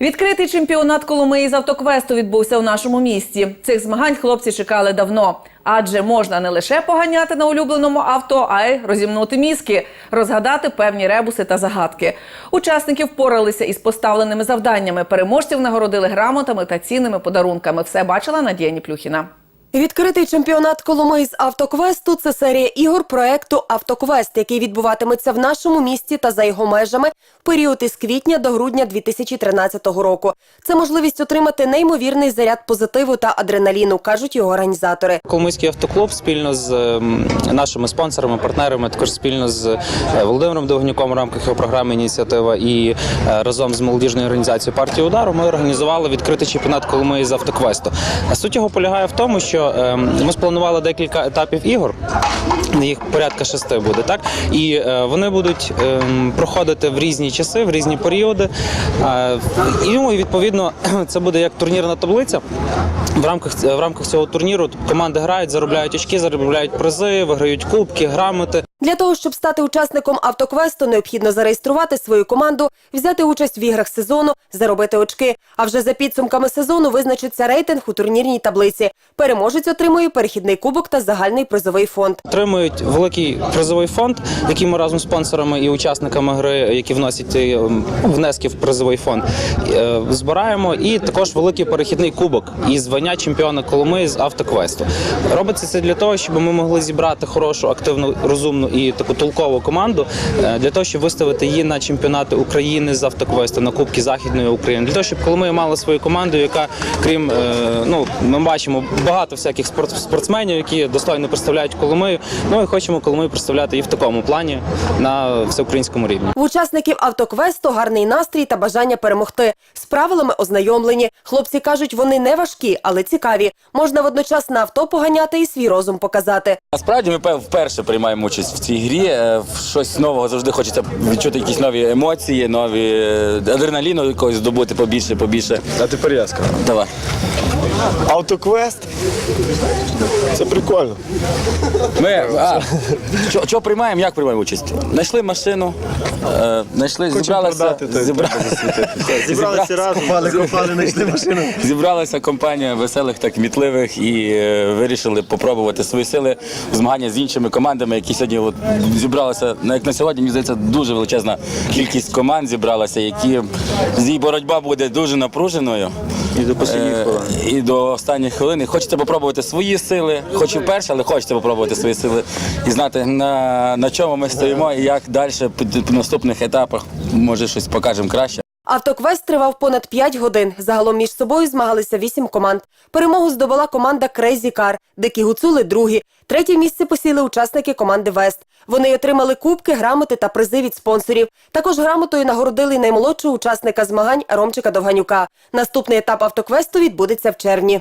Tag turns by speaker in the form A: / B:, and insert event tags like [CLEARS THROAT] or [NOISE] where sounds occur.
A: Відкритий чемпіонат Коломиї з автоквесту відбувся у нашому місті. Цих змагань хлопці чекали давно, адже можна не лише поганяти на улюбленому авто, а й розімнути мізки, розгадати певні ребуси та загадки. Учасники впоралися із поставленими завданнями. Переможців нагородили грамотами та цінними подарунками. Все бачила Надія Ніплюхіна.
B: Відкритий чемпіонат Коломиї з автоквесту це серія ігор проекту Автоквест, який відбуватиметься в нашому місті та за його межами в період із квітня до грудня 2013 року. Це можливість отримати неймовірний заряд позитиву та адреналіну, кажуть його організатори.
C: Коломийський автоклуб спільно з ем, нашими спонсорами, партнерами, також спільно з е, Володимиром Довгнюком в рамках його програми ініціатива і е, разом з молодіжною організацією партії удару ми організували відкритий чемпіонат Коломиї з автоквесту. Суть його полягає в тому, що ем, ми спланували декілька етапів ігор. Їх порядка шести буде, так і е, вони будуть е, проходити в різні часи, в різні періоди. Е, ну, і відповідно [CLEARS THROAT] це буде як турнірна таблиця. В рамках в рамках цього турніру команди грають, заробляють очки, заробляють призи, виграють кубки, грамоти.
B: Для того, щоб стати учасником автоквесту, необхідно зареєструвати свою команду, взяти участь в іграх сезону, заробити очки. А вже за підсумками сезону визначиться рейтинг у турнірній таблиці. Переможець отримує перехідний кубок та загальний призовий фонд.
C: Отримують великий призовий фонд, який ми разом з спонсорами і учасниками гри, які вносять е, внески в призовий фонд, е, збираємо. І також великий перехідний кубок і звання чемпіона Коломиї з автоквесту. Робиться це для того, щоб ми могли зібрати хорошу, активну, розумну і таку толкову команду е, для того, щоб виставити її на чемпіонати України з автоквесту, на Кубки Західної України, для того, щоб Коломия мала свою команду, яка крім е, ну ми бачимо багато всяких спорт, спортсменів, які достойно представляють Коломию. Ну і хочемо Коломию представляти і в такому плані на всеукраїнському рівні.
B: В учасників автоквесту гарний настрій та бажання перемогти. З правилами ознайомлені. Хлопці кажуть, вони не важкі, але цікаві. Можна водночас на авто поганяти і свій розум показати.
D: Насправді ми вперше приймаємо участь в цій грі. Е, в Щось нового завжди хочеться відчути якісь нові емоції, нові е, адреналіну якогось здобути побільше, побільше.
E: А тепер я скажу.
D: Давай.
E: Автоквест. Це прикольно.
D: Ми а, що, що приймаємо, як приймаємо участь? Знайшли машину, е, знайшли, зібралися,
E: продати, то й
D: зібра... [LAUGHS]
E: Зібралися разом, копали, копали, знайшли машину.
D: Зібралася компанія веселих та кмітливих і е, вирішили попробувати свої сили в змагання з іншими командами, які сьогодні от, зібралися. На як на сьогодні, мені здається, дуже величезна кількість команд зібралася, які її боротьба буде дуже напруженою.
E: І до останньої
D: Е,
E: хвилини.
D: І до останньої хвилини. Хочете попробувати свої сили, хоч і вперше, але хочете попробувати свої сили і знати, на, на чому ми стоїмо і як далі по наступних етапах може щось покажемо краще.
B: Автоквест тривав понад 5 годин. Загалом між собою змагалися 8 команд. Перемогу здобула команда Crazy Car, дикі гуцули другі. Третє місце посіли учасники команди Вест. Вони отримали кубки, грамоти та призи від спонсорів. Також грамотою нагородили наймолодшого учасника змагань Ромчика Довганюка. Наступний етап автоквесту відбудеться в червні.